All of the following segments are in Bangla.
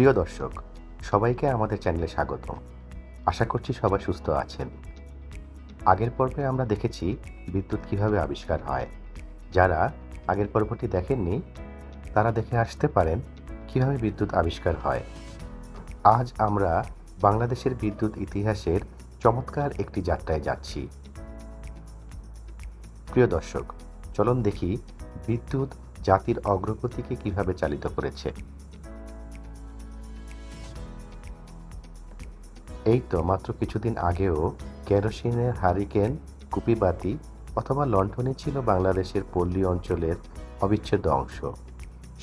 প্রিয় দর্শক, সবাইকে আমাদের চ্যানেলে স্বাগত। আশা করছি সবাই সুস্থ আছেন। আগের পর্বে আমরা দেখেছি বিদ্যুৎ কীভাবে আবিষ্কার হয়। যারা আগের পর্বটি দেখেননি, তারা দেখে আসতে পারেন কীভাবে বিদ্যুৎ আবিষ্কার হয়। আজ আমরা বাংলাদেশের বিদ্যুৎ ইতিহাসের চমৎকার একটি যাত্রায় যাচ্ছি। প্রিয় দর্শক, চলুন দেখি বিদ্যুৎ জাতির অগ্রগতিকে কীভাবে চালিত করেছে। এই তো মাত্র কিছুদিন আগেও কেরোসিনের হারিকেন, কুপিবাতি অথবা লণ্ঠনই ছিল বাংলাদেশের পল্লী অঞ্চলের অবিচ্ছেদ্য অংশ।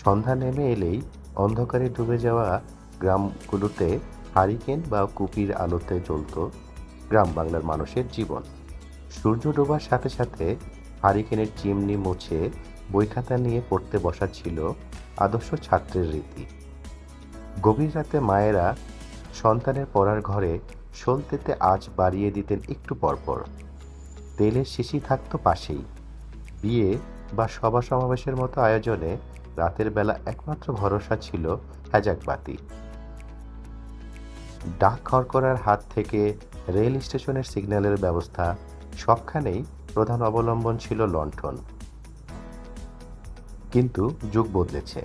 সন্ধ্যা নেমে এলেই অন্ধকারে ডুবে যাওয়া গ্রামগুলোতে হারিকেন বা কুপির আলোতে জ্বলত গ্রাম বাংলার মানুষের জীবন। সূর্য ডোবার সাথে সাথে হারিকেনের চিমনি মুছে বই খাতা নিয়ে পড়তে বসা ছিল আদর্শ ছাত্রের রীতি। গভীর রাতে মায়েরা সন্তানের পড়ার ঘরে সলতেতে আজ বাড়িয়ে দিতেন একটু পরপর। তেলের শিশি থাকতো পাশেই। বিয়ে বা সভা সমাবেশের মতো আয়োজনে রাতের বেলা একমাত্র ভরসা ছিল হ্যাজাক বাতি ডাক খড়করার হাত থেকে রেল স্টেশনের সিগন্যালের ব্যবস্থা সবখানেই প্রধান অবলম্বন ছিল লণ্ঠন। কিন্তু যুগ বদলেছে।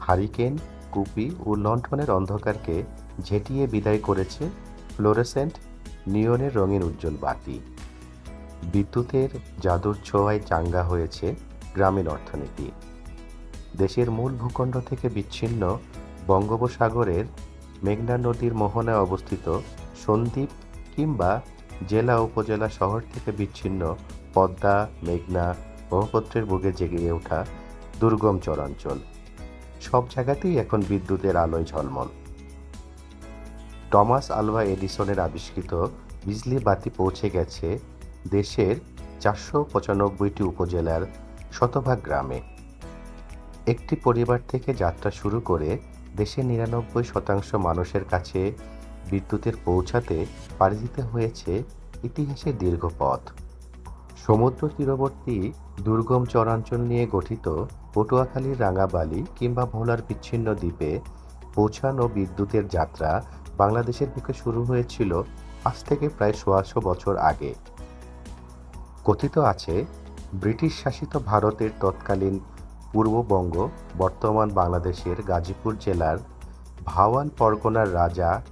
হারিকেন, কুপি ও লণ্ঠনের অন্ধকারকে ঝেঁটিয়ে বিদায় করেছে ফ্লোরেসেন্ট নিয়নের রঙিন উজ্জ্বল বাতি। বিদ্যুতের জাদুর ছোঁয়ায় চাঙ্গা হয়েছে গ্রামীণ অর্থনীতি। দেশের মূল ভূখণ্ড থেকে বিচ্ছিন্ন বঙ্গোপসাগরের মেঘনা নদীর মোহনায় অবস্থিত সন্দ্বীপ কিংবা জেলা উপজেলা শহর থেকে বিচ্ছিন্ন পদ্মা, মেঘনা, ব্রহ্মপুত্রের বুকে জেগে ওঠা দুর্গম চরাঞ্চল। সব জায়গাতেই এখন বিদ্যুতের আলোয় ঝলমল। টমাস আলভা এডিসনের আবিষ্কৃত বিজলি বাতি পৌঁছে গেছে দেশের চারশো পঁচানব্বইটি উপজেলার শতভাগ গ্রামে। একটি পরিবার থেকে যাত্রা শুরু করে দেশের নিরানব্বই শতাংশ মানুষের কাছে বিদ্যুতের পৌঁছাতে পাড়ি দিতে হয়েছে ইতিহাসের দীর্ঘ পথ। সমুদ্র তীরবর্তী দুর্গম চরাঞ্চল নিয়ে গঠিত পটুয়াখালীর রাঙাবালি কিংবা ভোলার বিচ্ছিন্ন দ্বীপে পৌঁছানো বিদ্যুতের যাত্রা বাংলাদেশের বুকে শুরু হয়েছিল আজ থেকে প্রায় সোয়াশো বছর আগে। কথিত আছে, ব্রিটিশ শাসিত ভারতের তৎকালীন পূর্ববঙ্গ, বর্তমান বাংলাদেশের গাজীপুর জেলার ভাওয়ান পরগনার রাজা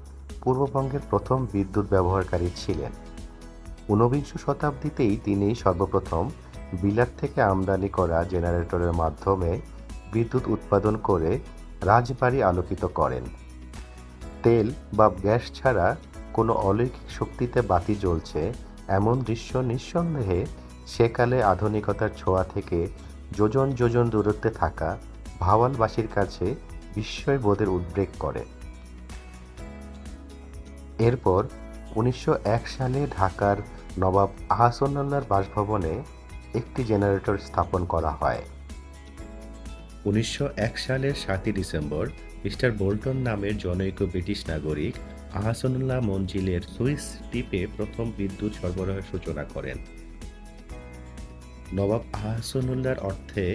পূর্ববঙ্গের প্রথম বিদ্যুৎ ব্যবহারকারী ছিলেন। ঊনবিংশ শতাব্দীতেই তিনি সর্বপ্রথম বিলাত থেকে আমদানি করা জেনারেটরের মাধ্যমে বিদ্যুৎ উৎপাদন করে রাজবাড়ি আলোকিত করেন। তেল বা গ্যাস ছাড়া কোনো অলৌকিক শক্তিতে বাতি জ্বলছে এমন দৃশ্য নিঃসন্দেহে সেকালে আধুনিকতার ছোঁয়া থেকে যোজন যোজন দূরত্বে থাকা ভাওয়ালবাসীর কাছে বিস্ময় বোধের উদ্রেক করে। এরপর উনিশশো এক সালে ঢাকার নবাব আহসানুল্লাহর বাসভবনে একটি জেনারেটর স্থাপন করা হয়। উনিশশো এক সালের সাতই ডিসেম্বর মিস্টার বোল্টন নামের জনৈক ব্রিটিশ নাগরিক আহসানুল্লাহ মঞ্জিলের সুইস দ্বীপে প্রথম বিদ্যুৎ সরবরাহের সূচনা করেন। নবাব আহসানুল্লাহর অর্থে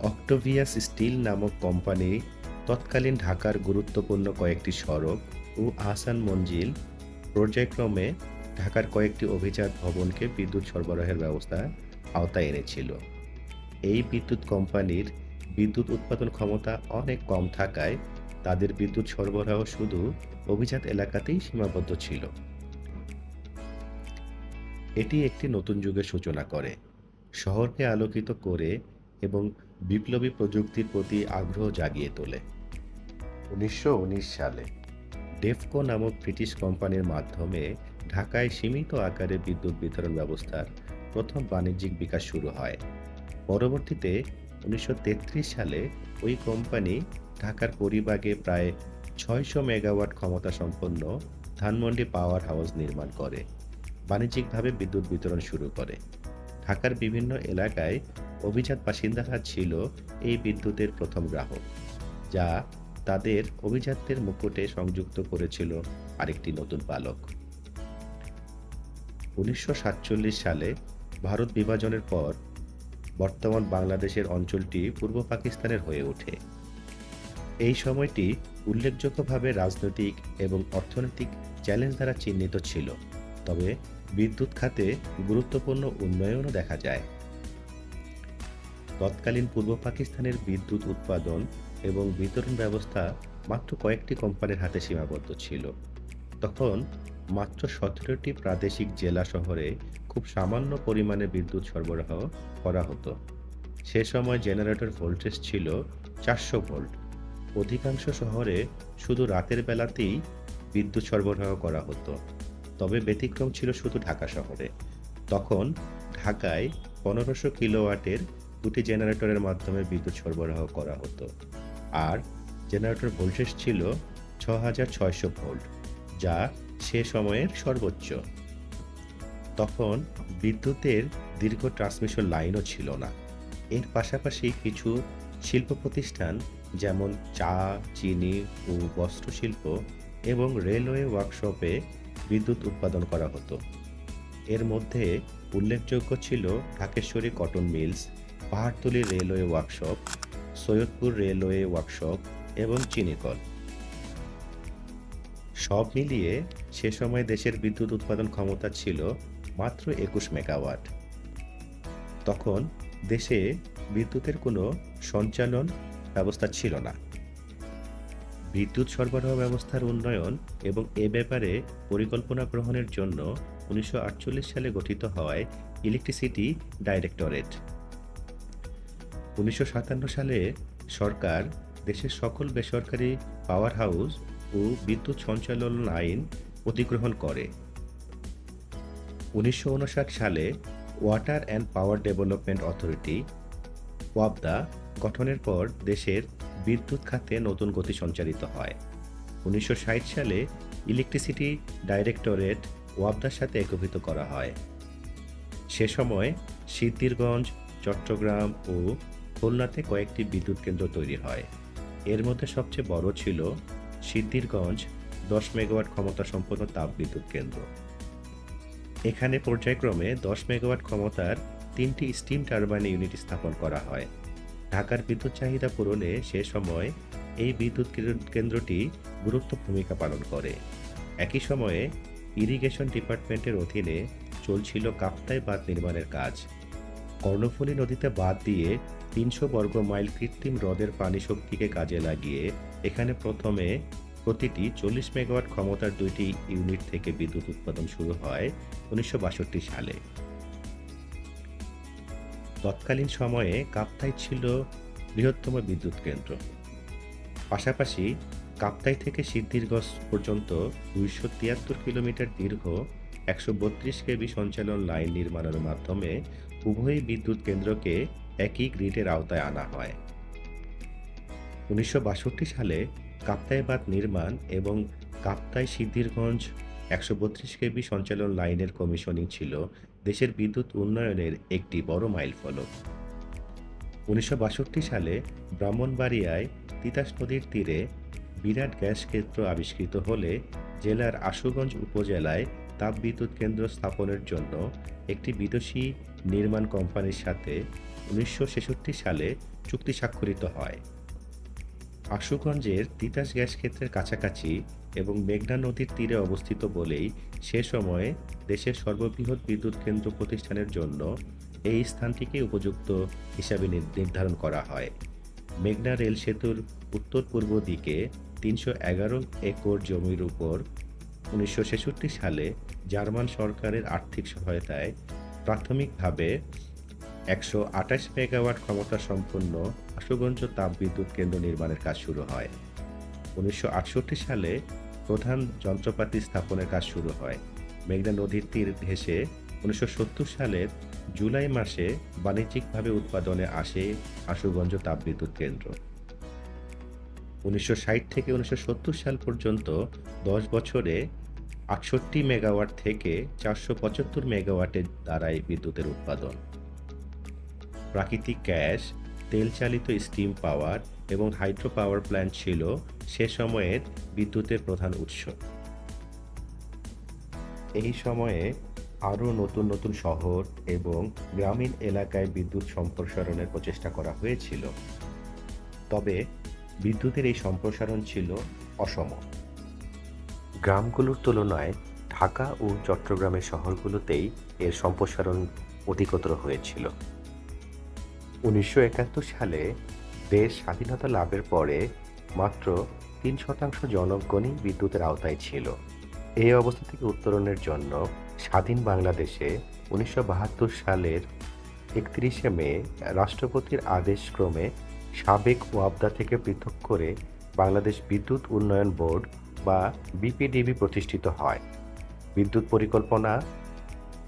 অক্টোভিয়াস স্টিল নামক কোম্পানি তৎকালীন ঢাকার গুরুত্বপূর্ণ কয়েকটি সড়ক ও আহসান মঞ্জিল পর্যায়ক্রমে ঢাকার কয়েকটি অভিজাত ভবনকে বিদ্যুৎ সরবরাহের ব্যবস্থা আওতায় এনেছিল। এই বিদ্যুৎ কোম্পানির বিদ্যুৎ উৎপাদন ক্ষমতা অনেক কম থাকায় তাদের বিদ্যুৎ সরবরাহ শুধু অভিজাত এলাকাতেই সীমাবদ্ধ ছিল। এটি একটি নতুন যুগের সূচনা করে। শহরকে আলোকিত করে এবং বিপ্লবী প্রযুক্তির প্রতি আগ্রহ জাগিয়ে তোলে। উনিশশো সালে ডেফকো নামক ব্রিটিশ কোম্পানির মাধ্যমে ঢাকায় সীমিত আকারে বিদ্যুৎ বিতরণ ব্যবস্থার প্রথম বাণিজ্যিক বিকাশ শুরু হয়। পরবর্তীতে উনিশশো তেত্রিশ সালে ওই কোম্পানি ঢাকার পরিবাগে প্রায় ছয়শো মেগাওয়াট ক্ষমতা সম্পন্ন ধানমন্ডি পাওয়ার হাউস নির্মাণ করে। বাণিজ্যিকভাবে বিদ্যুৎ বিতরণ শুরু করে। ঢাকার বিভিন্ন এলাকায় অভিজাত বাসিন্দারা ছিল এই বিদ্যুতের প্রথম গ্রাহক, যা তাদের অভিজাতদের মুকুটে সংযুক্ত করেছিল আরেকটি নতুন পালক। উনিশশো সাতচল্লিশ সালে ভারত বিভাজনের পর বর্তমান বাংলাদেশের অঞ্চলটি পূর্ব পাকিস্তানের হয়ে ওঠে। এই সময়টি উল্লেখযোগ্যভাবে রাজনৈতিক এবং অর্থনৈতিক চ্যালেঞ্জ দ্বারা চিহ্নিত ছিল, তবে বিদ্যুৎ খাতে গুরুত্বপূর্ণ উন্নয়নও দেখা যায়। তৎকালীন পূর্ব পাকিস্তানের বিদ্যুৎ উৎপাদন এবং বিতরণ ব্যবস্থা মাত্র কয়েকটি কোম্পানির হাতে সীমাবদ্ধ ছিল। তখন মাত্র সতেরোটি প্রাদেশিক জেলা শহরে খুব সামান্য পরিমাণে বিদ্যুৎ সরবরাহ করা হতো। সে সময় জেনারেটর ভোল্টেজ ছিল চারশো ভোল্ট। অধিকাংশ শহরে শুধু রাতের বেলাতেই বিদ্যুৎ সরবরাহ করা হতো। তবে ব্যতিক্রম ছিল শুধু ঢাকা শহরে। তখন ঢাকায় পনেরোশো কিলোওয়াটের দুটি জেনারেটরের মাধ্যমে বিদ্যুৎ সরবরাহ করা হতো। আর জেনারেটর ভোল্টেজ ছিল ছ হাজার ছয়শো ভোল্ট, যা সে সময়ের সর্বোচ্চ। তখন বিদ্যুতের দীর্ঘ ট্রান্সমিশন লাইনও ছিল না। এর পাশাপাশি কিছু শিল্প প্রতিষ্ঠান যেমন চা, চিনি ও বস্ত্রশিল্প এবং রেলওয়ে ওয়ার্কশপে বিদ্যুৎ উৎপাদন করা হতো। এর মধ্যে উল্লেখযোগ্য ছিল Dhakeshwari cotton mills, Pahartali railway workshop, Saidpur railway workshop এবং চিনিকল। সব মিলিয়ে সে সময় দেশের বিদ্যুৎ উৎপাদন ক্ষমতা ছিল মাত্র একুশ মেগাওয়াট। তখন দেশে বিদ্যুতের কোনো সঞ্চালন ব্যবস্থা ছিল না। বিদ্যুৎ সরবরাহ ব্যবস্থার উন্নয়ন এবং এ ব্যাপারে পরিকল্পনা গ্রহণের জন্য উনিশশো আটচল্লিশ সালে গঠিত হয় ইলেকট্রিসিটি ডাইরেক্টরেট। উনিশশো সাতান্ন সালে সরকার দেশের সকল বেসরকারি পাওয়ার হাউস ও বিদ্যুৎ সঞ্চালন আইন অধিগ্রহণ করে। উনিশশো উনষাট সালে water and power development authority, Wabda গঠনের পর দেশের বিদ্যুৎ খাতে নতুন গতি সঞ্চালিত হয়। উনিশশো ষাট সালে ইলেকট্রিসিটি ডাইরেক্টরেট ওয়াবদার সাথে একীভূত করা হয়। সে সময় সিদ্ধিরগঞ্জ, চট্টগ্রাম ও খুলনাতে কয়েকটি বিদ্যুৎ কেন্দ্র তৈরি হয়। এর মধ্যে সবচেয়ে বড় ছিল সিদ্ধিরগঞ্জ দশ মেগাওয়াট ক্ষমতা সম্পন্ন তাপ বিদ্যুৎ কেন্দ্র। এখানে পর্যায়ক্রমে দশ মেগাওয়াট ক্ষমতার তিনটি স্টিম টারবাইন ইউনিট স্থাপন করা হয়। ঢাকার বিদ্যুৎ চাহিদা পূরণে সে সময় এই বিদ্যুৎ কেন্দ্র- কেন্দ্রটি গুরুত্ব ভূমিকা পালন করে। একই সময়ে ইরিগেশন ডিপার্টমেন্টের অধীনে চলছিল কাপ্তাই বাঁধ নির্মাণের কাজ। কর্ণফুলী নদীতে বাঁধ দিয়ে তিনশো বর্গ মাইল কৃত্রিম হ্রদের পানি শক্তিকে কাজে লাগিয়ে এখানে প্রথমে প্রতিটি চল্লিশ মেগাওয়াট ক্ষমতার দুইটি ইউনিট থেকে বিদ্যুৎ উৎপাদন শুরু হয় উনিশশো বাষট্টি সালে। তৎকালীন সময়ে কাপ্তাই ছিল বৃহত্তম বিদ্যুৎ কেন্দ্র। পাশাপাশি কাপ্তাই থেকে সিদ্ধিরগঞ্জ পর্যন্ত দুইশো তিয়াত্তর কিলোমিটার দীর্ঘ একশো বত্রিশ কেবি সঞ্চালন লাইন নির্মাণের মাধ্যমে উভয় বিদ্যুৎ কেন্দ্রকে একই গ্রিডের আওতায় আনা হয়। উনিশশো বাষট্টি সালে কাপ্তাই বাঁধ নির্মাণ এবং কাপ্তাই সিদ্ধিরগঞ্জ একশো বত্রিশ কেবি সঞ্চালন লাইনের কমিশনিং ছিল দেশের বিদ্যুৎ উন্নয়নের একটি বড় মাইলফলক। উনিশশো বাষট্টি সালে ব্রাহ্মণবাড়িয়ায় তিতাস নদীর তীরে বিরাট গ্যাস ক্ষেত্র আবিষ্কৃত হলে জেলার আশুগঞ্জ উপজেলায় তাপবিদ্যুৎ কেন্দ্র স্থাপনের জন্য একটি বিদেশি নির্মাণ কোম্পানির সাথে উনিশশো ছেষট্টি সালে চুক্তি স্বাক্ষরিত হয়। আশুগঞ্জের তিতাস গ্যাস ক্ষেত্রের কাছাকাছি এবং মেঘনা নদীর তীরে অবস্থিত বলেই সে সময়ে দেশের সর্ববৃহৎ বিদ্যুৎ কেন্দ্র প্রতিষ্ঠানের জন্য এই স্থানটিকে উপযুক্ত হিসাবে নির- নির্ধারণ করা হয়। মেঘনা রেল সেতুর উত্তর পূর্ব দিকে তিনশো এগারো একর জমির উপর উনিশশো ছেষট্টি সালে জার্মান সরকারের আর্থিক সহায়তায় প্রাথমিকভাবে একশো আঠাশ মেগাওয়াট ক্ষমতা সম্পন্ন আশুগঞ্জ তাপবিদ্যুৎ কেন্দ্র নির্মাণের কাজ শুরু হয়। উনিশশো আটষট্টি সালে প্রধান যন্ত্রপাতি স্থাপনের কাজ শুরু হয়। মেঘনা নদীর তীর ঘেঁষে উনিশশো সালের জুলাই মাসে বাণিজ্যিকভাবে উৎপাদনে আসে আশুগঞ্জ তাপবিদ্যুৎ কেন্দ্র। উনিশশো ষাট থেকে উনিশশো সত্তর সাল পর্যন্ত দশ বছরে আটষট্টি মেগাওয়াট থেকে চারশো পঁচাত্তর মেগাওয়াটের দ্বারাই বিদ্যুতের উৎপাদন। প্রাকৃতিক গ্যাস তেল চালিত স্টিম পাওয়ার এবং হাইড্রো পাওয়ার প্ল্যান্ট ছিল সে সময়ের বিদ্যুতের প্রধান উৎস। এই সময়ে আরও নতুন নতুন শহর এবং গ্রামীণ এলাকায় বিদ্যুৎ সম্প্রসারণের প্রচেষ্টা করা হয়েছিল। তবে বিদ্যুতের এই সম্প্রসারণ ছিল অসম। গ্রামগুলোর তুলনায় ঢাকা ও চট্টগ্রামের শহরগুলোতেই এর সম্প্রসারণ অধিকতর হয়েছিল। উনিশশো একাত্তর সালে দেশ স্বাধীনতা লাভের পরে মাত্র তিন শতাংশ জনগণই বিদ্যুতের আওতায় ছিল। এই অবস্থা থেকে উত্তরণের জন্য স্বাধীন বাংলাদেশে উনিশশো বাহাত্তর সালের একত্রিশে মে রাষ্ট্রপতির আদেশক্রমে সাবেক ওয়াবদা থেকে পৃথক করে বাংলাদেশ বিদ্যুৎ উন্নয়ন বোর্ড বা বিপিডিবি প্রতিষ্ঠিত হয়। বিদ্যুৎ পরিকল্পনা,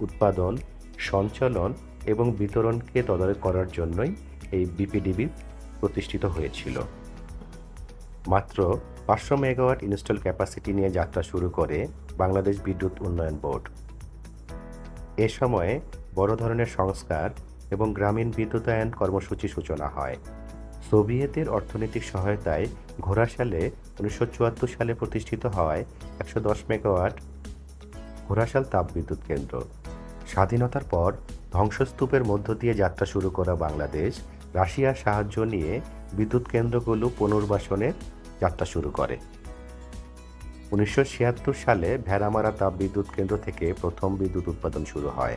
উৎপাদন, সঞ্চালন এবং বিতরণকে তদারক করার জন্যই এই বিপিডিবি প্রতিষ্ঠিত হয়েছিল। মাত্র পাঁচশো মেগাওয়াট ইনস্টল ক্যাপাসিটি নিয়ে যাত্রা শুরু করে বাংলাদেশ বিদ্যুৎ উন্নয়ন বোর্ড। এ সময়ে বড় ধরনের সংস্কার এবং গ্রামীণ বিদ্যুতায়ন কর্মসূচি সূচনা হয়। সোভিয়েতের অর্থনৈতিক সহায়তায় ঘোড়াশালে উনিশশো চুয়াত্তর সালে প্রতিষ্ঠিত হয় একশো দশ মেগাওয়াট ঘোড়াশাল তাপবিদ্যুৎ কেন্দ্র। স্বাধীনতার পর ধ্বংসস্তূপের মধ্য দিয়ে যাত্রা শুরু করা বাংলাদেশ, রাশিয়ার সাহায্য নিয়ে বিদ্যুৎ কেন্দ্রগুলো পুনর্বাসনের যাত্রা শুরু করে। উনিশশো ছিয়াত্তর সালে ভেড়ামারা তাপবিদ্যুৎ কেন্দ্র থেকে প্রথম বিদ্যুৎ উৎপাদন শুরু হয়।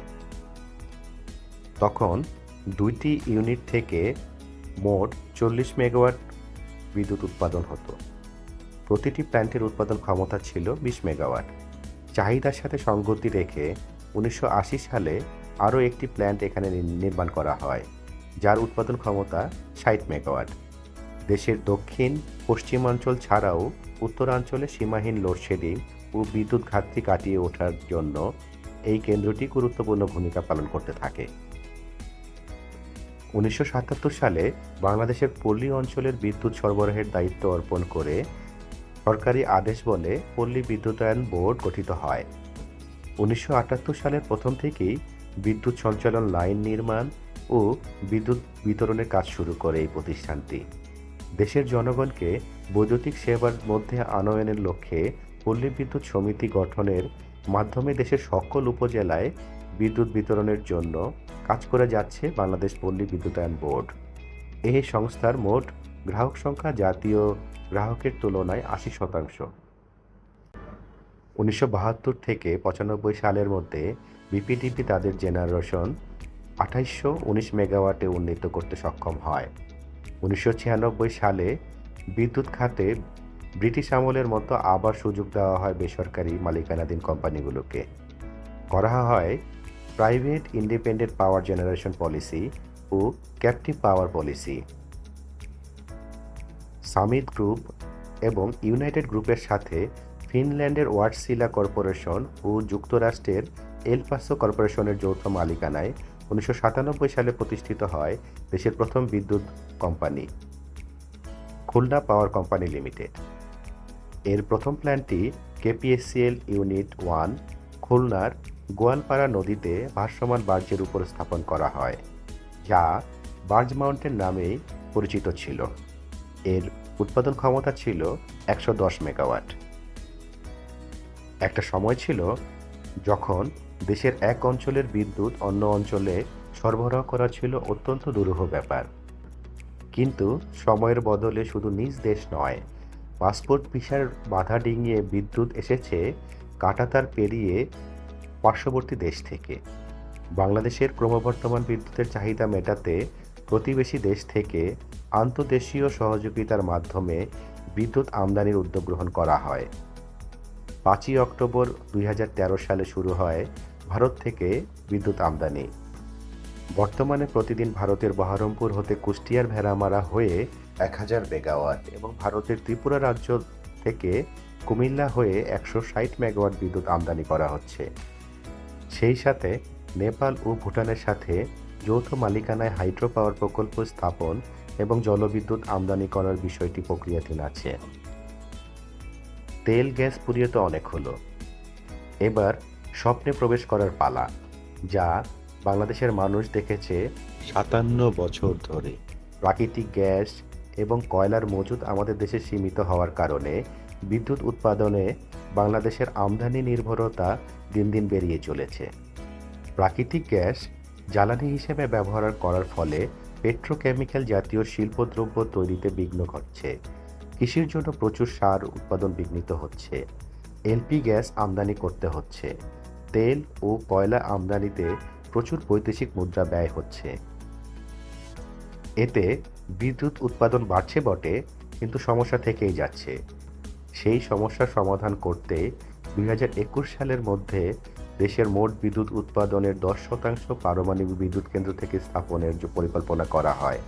তখন দুইটি ইউনিট থেকে মোট চল্লিশ মেগাওয়াট বিদ্যুৎ উৎপাদন হতো। প্রতিটি প্ল্যান্টের উৎপাদন ক্ষমতা ছিল বিশ মেগাওয়াট। চাহিদার সাথে সঙ্গতি রেখে উনিশশো আশি সালে আরও একটি প্ল্যান্ট এখানে নির্মাণ করা হয়, যার উৎপাদন ক্ষমতা ষাট মেগাওয়াট দেশের দক্ষিণ, পশ্চিমাঞ্চল ছাড়াও উত্তরাঞ্চলে সীমাহীন লোডশেডিং ও বিদ্যুৎ ঘাটতি কাটিয়ে ওঠার জন্য এই কেন্দ্রটি গুরুত্বপূর্ণ ভূমিকা পালন করতে থাকে। উনিশশো সাতাত্তর সালে বাংলাদেশের পল্লী অঞ্চলের বিদ্যুৎ সরবরাহের দায়িত্ব অর্পণ করে সরকারি আদেশ বলে পল্লী বিদ্যুতায়ন বোর্ড গঠিত হয়। উনিশশো আটাত্তর সালের প্রথম থেকেই বিদ্যুৎ সঞ্চালন লাইন নির্মাণ ও বিদ্যুৎ বিতরণের কাজ শুরু করে এই প্রতিষ্ঠানটি। দেশের জনগণকে বৈদ্যুতিক সেবার মধ্যে আনয়নের লক্ষ্যে পল্লী বিদ্যুৎ সমিতি গঠনের মাধ্যমে দেশের সকল উপজেলায় বিদ্যুৎ বিতরণের জন্য কাজ করে যাচ্ছে বাংলাদেশ পল্লী বিদ্যুতায়ন বোর্ড। এই সংস্থার মোট গ্রাহক সংখ্যা জাতীয় গ্রাহকের তুলনায় আশি শতাংশ। উনিশশো বাহাত্তর থেকে পঁচানব্বই সালের মধ্যে বিপিডিপি তাদের জেনারেশন আঠাইশশো উনিশ মেগাওয়াটে উন্নীত করতে সক্ষম হয়। উনিশশো ছিয়ানব্বই সালে বিদ্যুৎ খাতে ব্রিটিশ আমলের মতো আবার সুযোগ দেওয়া হয় বেসরকারি মালিকানাধীন কোম্পানিগুলোকে। করা হয় private independent power generation policy ও captive power policy. Summit group এবং ইউনাইটেড গ্রুপের সাথে ফিনল্যান্ডের ওয়ার্ডসিলা কর্পোরেশন ও যুক্তরাষ্ট্রের এলপাসো কর্পোরেশনের যৌথ মালিকানায় উনিশশো সাতানব্বই সালে প্রতিষ্ঠিত হয় দেশের প্রথম বিদ্যুৎ company, Khulna power company limited. এর প্রথম প্ল্যান্টটি কেপিএসসিএল ইউনিট ওয়ান, খুলনার গোয়ালপাড়া নদীতে ভাসমান বার্জের উপর স্থাপন করা হয়, যা বার্জ মাউন্টেন নামেই পরিচিত ছিল। এর উৎপাদন ক্ষমতা ছিল একশো দশ মেগাওয়াট। একটা সময় ছিল যখন দেশের এক অঞ্চলের বিদ্যুৎ অন্য অঞ্চলে সরবরাহ করা ছিল অত্যন্ত দুরূহ ব্যাপার। কিন্তু সময়ের বদলে শুধু নিজ দেশ নয়, পাসপোর্ট ভিসার বাধা ডিঙিয়ে বিদ্যুৎ এসেছে কাটাতার পেরিয়ে পার্শ্ববর্তী দেশ থেকে। বাংলাদেশের ক্রমবর্ধমান বিদ্যুতের চাহিদা মেটাতে প্রতিবেশী দেশ থেকে আন্তদেশীয় সহযোগিতার মাধ্যমে বিদ্যুৎ আমদানির উদ্যোগ গ্রহণ করা হয়। পাঁচই অক্টোবর দুই হাজার তেরো সালে শুরু হয় ভারত থেকে বিদ্যুৎ আমদানি। বর্তমানে প্রতিদিন ভারতের বহরমপুর হতে কুষ্টিয়ার ভেড়ামারা হয়ে এক হাজার মেগাওয়াট এবং ভারতের ত্রিপুরা রাজ্য থেকে কুমিল্লা হয়ে একশো ষাট মেগাওয়াট বিদ্যুৎ আমদানি করা হচ্ছে। সেই সাথে নেপাল ও ভুটানের সাথে যৌথ মালিকানায় হাইড্রো পাওয়ার প্রকল্প স্থাপন এবং জলবিদ্যুৎ আমদানি করার বিষয়টি প্রক্রিয়াধীন আছে। তেল গ্যাস পুড়িয়ে তো অনেক হলো। এবার স্বপ্নে প্রবেশ করার পালা, যা বাংলাদেশের মানুষ দেখেছে সাতান্ন বছর ধরে। প্রাকৃতিক গ্যাস এবং কয়লার মজুদ আমাদের দেশে সীমিত হওয়ার কারণে বিদ্যুৎ উৎপাদনে বাংলাদেশের আমদানি নির্ভরতা দিন দিন বেরিয়ে চলেছে। প্রাকৃতিক গ্যাস জ্বালানি হিসেবে ব্যবহার করার ফলে পেট্রোকেমিক্যাল জাতীয় শিল্পদ্রব্য তৈরিতে বিঘ্ন ঘটছে। কৃষির জন্য প্রচুর সার উৎপাদন বিঘ্নিত হচ্ছে। এলপি গ্যাস আমদানি করতে হচ্ছে। তেল ও কয়লা আমদানিতে প্রচুর বৈদেশিক মুদ্রা ব্যয় হচ্ছে। এতে বিদ্যুৎ উৎপাদন বাড়ছে বটে, কিন্তু সমস্যা থেকেই যাচ্ছে। সেই সমস্যার সমাধান করতে দুই হাজার একুশ সালের মধ্যে দেশের মোট বিদ্যুৎ উৎপাদনের দশ শতাংশ পারমাণবিক বিদ্যুৎ কেন্দ্র থেকে স্থাপনের পরিকল্পনা করা হয়।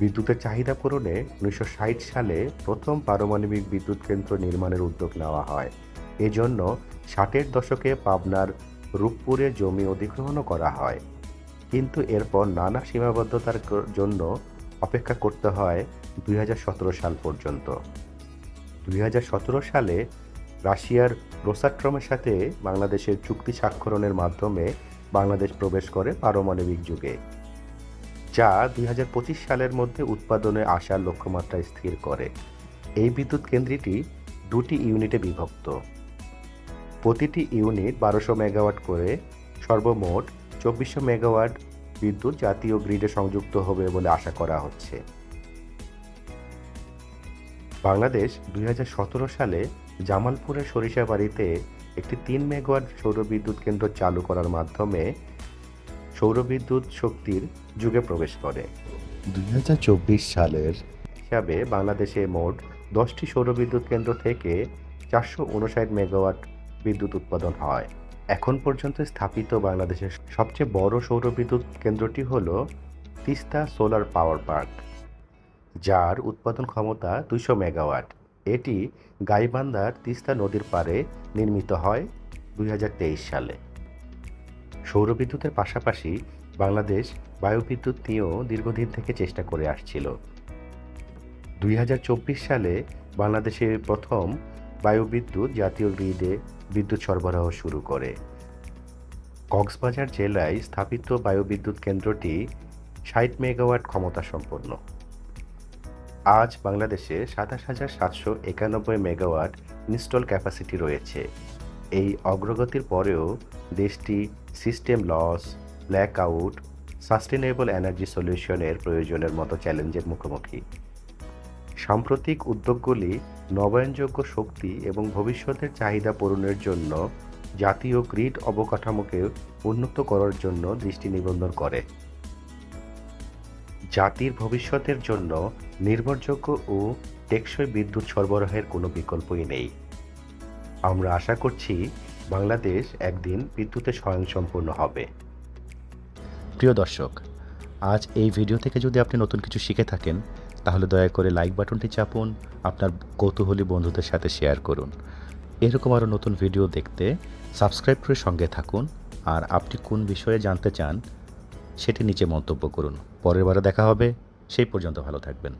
বিদ্যুতের চাহিদা পূরণে উনিশশো ষাট সালে প্রথম পারমাণবিক বিদ্যুৎ কেন্দ্র নির্মাণের উদ্যোগ নেওয়া হয়। এজন্য ষাটের দশকে পাবনার রূপপুরে জমি অধিগ্রহণও করা হয়। কিন্তু এরপর নানা সীমাবদ্ধতার জন্য অপেক্ষা করতে হয় দুই হাজার সতেরো সাল পর্যন্ত। দুই হাজার সতেরো সালে রাশিয়ার রোসাট্রমের সাথে বাংলাদেশের চুক্তি স্বাক্ষরণের মাধ্যমে বাংলাদেশ প্রবেশ করে পারমাণবিক যুগে। যা দুই হাজার পঁচিশ সালের মধ্যে উৎপাদনে আসার লক্ষ্যমাত্রা স্থির করে। এই বিদ্যুৎ কেন্দ্রটি দুটি ইউনিটে বিভক্ত। প্রতিটি ইউনিট বারোশো মেগাওয়াট করে সর্বমোট চব্বিশশো মেগাওয়াট বিদ্যুৎ জাতীয় গ্রিডে সংযুক্ত হবে বলে আশা করা হচ্ছে। বাংলাদেশ দুই হাজার সতেরো সালে জামালপুরের সরিষাবাড়িতে একটি তিন মেগাওয়াট সৌরবিদ্যুৎ কেন্দ্র চালু করার মাধ্যমে সৌরবিদ্যুৎ শক্তির যুগে প্রবেশ করে। দুই হাজার চব্বিশ সালের হিসাবে বাংলাদেশে মোট দশটি সৌরবিদ্যুৎ কেন্দ্র থেকে চারশো উনষাট মেগাওয়াট বিদ্যুৎ উৎপাদন হয়। এখন পর্যন্ত স্থাপিত বাংলাদেশের সবচেয়ে বড় সৌরবিদ্যুৎ কেন্দ্রটি হল তিস্তা সোলার পাওয়ার পার্ক যার উৎপাদন ক্ষমতা দুইশো মেগাওয়াট। এটি গাইবান্ধার তিস্তা নদীর পাড়ে নির্মিত হয় দুই হাজার তেইশ সালে। সৌরবিদ্যুতের পাশাপাশি বাংলাদেশ বায়ুবিদ্যুৎ নিয়েও দীর্ঘদিন থেকে চেষ্টা করে আসছিল। দুই হাজার চব্বিশ সালে বাংলাদেশে প্রথম বায়ুবিদ্যুৎ জাতীয় গ্রিডে বিদ্যুৎ সরবরাহ শুরু করে। কক্সবাজার জেলায় স্থাপিত বায়ুবিদ্যুৎ কেন্দ্রটি ষাট মেগাওয়াট ক্ষমতা সম্পন্ন। আজ বাংলাদেশে সাতাশ হাজার সাতশো একানব্বই মেগাওয়াট ইনস্টল ক্যাপাসিটি রয়েছে। এই অগ্রগতির পরেও দেশটি system loss blackout sustainable energy সলিউশনের প্রয়োজনের মতো চ্যালেঞ্জের মুখোমুখি। সাম্প্রতিক উদ্যোগগুলি নবায়নযোগ্য শক্তি এবং ভবিষ্যতের চাহিদা পূরণের জন্য জাতীয় গ্রিড অবকাঠামোকে উন্নত করার জন্য দৃষ্টি নিবন্ধন করে। জাতির ভবিষ্যতের জন্য নির্ভরযোগ্য ও টেকসই বিদ্যুৎ সরবরাহের কোনো বিকল্পই নেই। আমরা আশা করছি বাংলাদেশ একদিন বিদ্যুতে স্বয়ংসম্পূর্ণ হবে। প্রিয় দর্শক, আজ এই ভিডিও থেকে যদি আপনি নতুন কিছু শিখে থাকেন, তাহলে দয়া করে লাইক বাটনটি চাপুন, আপনার কৌতূহলী বন্ধুদের সাথে শেয়ার করুন। এরকম আরও নতুন ভিডিও দেখতে সাবস্ক্রাইব করে সঙ্গে থাকুন, আর আপনি কোন বিষয়ে জানতে চান, সেটি নিচে মন্তব্য করুন। পরের বারে দেখা হবে, সেই পর্যন্ত ভালো থাকবেন।